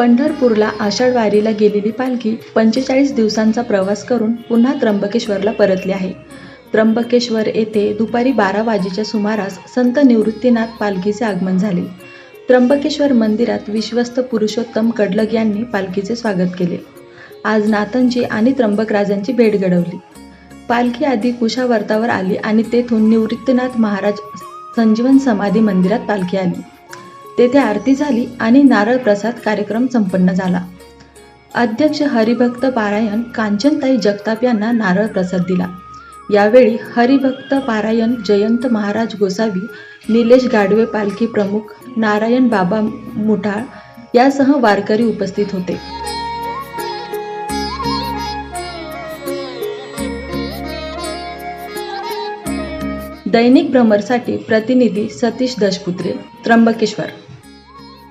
पंढरपूरला आषाढ वारीला गेलेली पालखी पंचेचाळीस दिवसांचा प्रवास करून पुन्हा त्र्यंबकेश्वरला परतली आहे. त्र्यंबकेश्वर येथे दुपारी बारा वाजेच्या सुमारास संत निवृत्तीनाथ पालखीचे आगमन झाले. त्र्यंबकेश्वर मंदिरात विश्वस्त पुरुषोत्तम कडलग यांनी पालखीचे स्वागत केले. आज नाथनजी आणि त्र्यंबकराजांची भेट घडवली. पालखी आधी कुशावर्तावर आली आणि तेथून निवृत्तीनाथ महाराज संजीवन समाधी मंदिरात पालखी आली. तेथे आरती झाली आणि नारळ प्रसाद कार्यक्रम संपन्न झाला. अध्यक्ष हरिभक्त पारायण कांचनताई जगताप यांना नारळ प्रसाद दिला. यावेळी हरिभक्त पारायण जयंत महाराज गोसावी निलेश गाडवे पालखी प्रमुख नारायण बाबा मुठाळ यासह वारकरी उपस्थित होते. दैनिक भ्रमरसाठी प्रतिनिधी सतीश दशपुत्रे त्र्यंबकेश्वर.